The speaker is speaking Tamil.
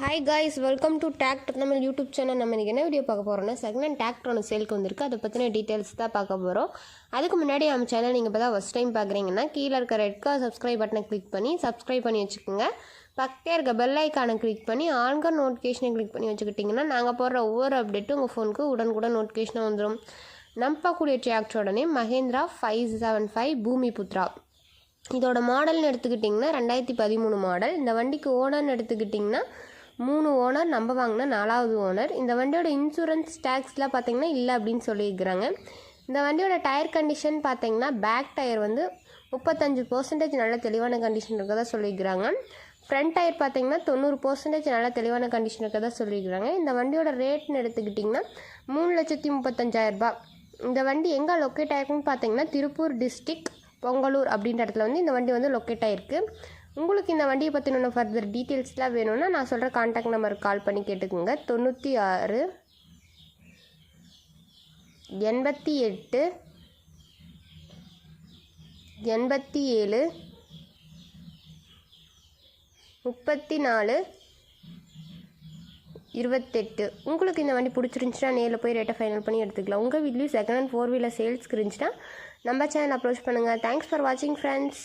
Hi guys welcome to tractor நம்ம யூடியூப் சேனல் நம்ம இன்றைக்கி என்ன வீடியோ பார்க்க போகிறோம்னா செகண்ட் ஹேண்ட் டிராக்டர் ஒன்று சேலுக்கு வந்திருக்கு. அதை பற்றின டீட்டெயில்ஸ் தான் பார்க்க போகிறோம் அதுக்கு முன்னாடி நம்ம சேனல் நீங்கள் இப்போ தான் ஃபஸ்ட் டைம் பார்க்குறீங்கன்னா கீழே இருக்க ரெட் கலர் சப்ஸ்கிரைப் பட்டனை கிளிக் பண்ணி சப்ஸ்கிரைப் பண்ணி வச்சுக்கோங்க. பக்கத்தே இருக்க பெல் ஐக்கானை கிளிக் பண்ணி ஆன்கர் நோட்டிஃபிகேஷனை கிளிக் பண்ணி வச்சுக்கிட்டிங்கன்னா நாங்கள் போடுற ஒவ்வொரு அப்டேட்டும் உங்கள் ஃபோனுக்கு உடனுக்குடன் நோட்டிஃபிகேஷனாக வந்துடும் நம்பக்கூடிய டிராக்டரோடனே Mahindra five seven five Bhoomi Putra இதோட மாடல்னு எடுத்துக்கிட்டிங்கன்னா ரெண்டாயிரத்தி பதிமூணு மாடல் இந்த வண்டிக்கு ஓனர்னு எடுத்துக்கிட்டிங்கன்னா மூணு ஓனர் நம்ம வாங்கின நாலாவது ஓனர். இந்த வண்டியோட இன்சூரன்ஸ் டேக்ஸ்லாம் பார்த்தீங்கன்னா இல்லை அப்படின்னு சொல்லியிருக்கிறாங்க. இந்த வண்டியோட டயர் கண்டிஷன் பார்த்தீங்கன்னா பேக் டயர் வந்து முப்பத்தஞ்சு பர்சன்டேஜ் நல்ல தெளிவான கண்டிஷன் இருக்கதா சொல்லியிருக்கிறாங்க. ஃப்ரண்ட் டயர் பார்த்தீங்கன்னா தொண்ணூறு பர்சன்டேஜ் நல்ல தெளிவான கண்டிஷன் இருக்கதா சொல்லியிருக்கிறாங்க. இந்த வண்டியோட ரேட்னு எடுத்துக்கிட்டிங்கன்னா மூணு லட்சத்தி முப்பத்தஞ்சாயிரரூபா இந்த வண்டி எங்கே லொக்கேட் ஆயிருக்குன்னு பார்த்தீங்கன்னா திருப்பூர் டிஸ்ட்ரிக் பொங்கலூர் அப்படின்ற இடத்துல வந்து இந்த வண்டி வந்து லொக்கேட் ஆயிருக்கு. உங்களுக்கு இந்த வண்டியை பற்றின ஃபர்தர் டீட்டெயில்ஸ்லாம் வேணும்னா நான் சொல்கிற காண்டாக்ட் நம்பருக்கு கால் பண்ணி கேட்டுக்கோங்க. தொண்ணூற்றி ஆறு எண்பத்தி எட்டு எண்பத்தி ஏழு முப்பத்தி நாலு இருபத்தெட்டு. உங்களுக்கு இந்த வண்டி பிடிச்சிருந்துச்சுன்னா நேரில் போய் ரேட்டை ஃபைனல் பண்ணி எடுத்துக்கலாம். உங்கள் வீட்லேயும் செகண்ட் ஹேண்ட் ஃபோர் வீலர் சேல்ஸ்க்கு இருந்துச்சுன்னா நம்ம சேனல் அப்ரோச் பண்ணுங்கள் தேங்க்ஸ் ஃபார் வாட்சிங் ஃப்ரெண்ட்ஸ்